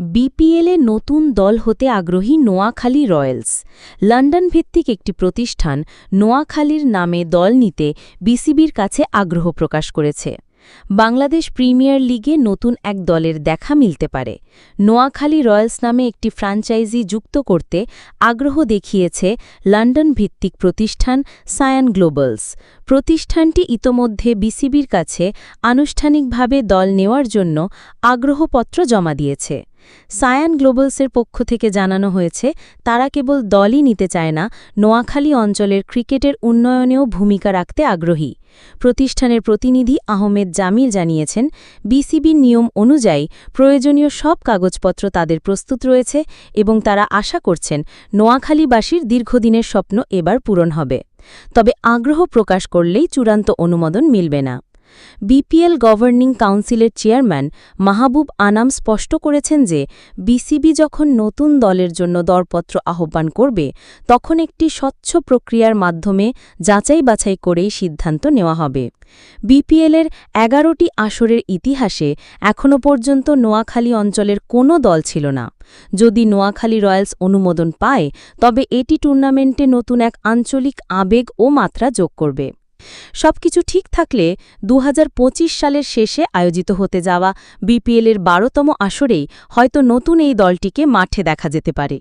বিপিএলে নতুন দল হতে আগ্রহী নোয়াখালী রয়্যালস। লন্ডন ভিত্তিক একটি প্রতিষ্ঠান নোয়াখালীর নামে দল নিতে বিসিবির কাছে আগ্রহ প্রকাশ করেছে। বাংলাদেশ প্রিমিয়ার লিগে নতুন এক দলের দেখা মিলতে পারে। নোয়াখালী রয়্যালস নামে একটি ফ্র্যাঞ্চাইজি যুক্ত করতে আগ্রহ দেখিয়েছে লন্ডন ভিত্তিক প্রতিষ্ঠান সায়ান গ্লোবালস। প্রতিষ্ঠানটি ইতোমধ্যে বিসিবির কাছে আনুষ্ঠানিকভাবে দল নেওয়ার জন্য আগ্রহপত্র জমা দিয়েছে। সায়ান গ্লোবালসের পক্ষ থেকে জানানো হয়েছে, তারা কেবল দলই নিতে চায় না, নোয়াখালী অঞ্চলের ক্রিকেটের উন্নয়নেও ভূমিকা রাখতে আগ্রহী। প্রতিষ্ঠানের প্রতিনিধি আহমেদ জামিল জানিয়েছেন, বিসিবির নিয়ম অনুযায়ী প্রয়োজনীয় সব কাগজপত্র তাদের প্রস্তুত রয়েছে এবং তারা আশা করছেন নোয়াখালীবাসীর দীর্ঘদিনের স্বপ্ন এবার পূরণ হবে। তবে আগ্রহ প্রকাশ করলেই চূড়ান্ত অনুমোদন মিলবে না। বিপিএল গভর্নিং কাউন্সিলের চেয়ারম্যান মাহবুব আনাম স্পষ্ট করেছেন যে, বিসিবি যখন নতুন দলের জন্য দরপত্র আহ্বান করবে, তখন একটি স্বচ্ছ প্রক্রিয়ার মাধ্যমে যাচাই বাছাই করেই সিদ্ধান্ত নেওয়া হবে। বিপিএলের এগারোটি আসরের ইতিহাসে এখনও পর্যন্ত নোয়াখালী অঞ্চলের কোনো দল ছিল না। যদি নোয়াখালী রয়্যালস অনুমোদন পায়, তবে এটি টুর্নামেন্টে নতুন এক আঞ্চলিক আবেগ ও মাত্রা যোগ করবে। সবকিছু ঠিক থাকলে দু হাজার পঁচিশ সালের শেষে আয়োজিত হতে যাওয়া বিপিএলের বারোতম আসরেই হয়তো নতুন এই দলটিকে মাঠে দেখা যেতে পারে।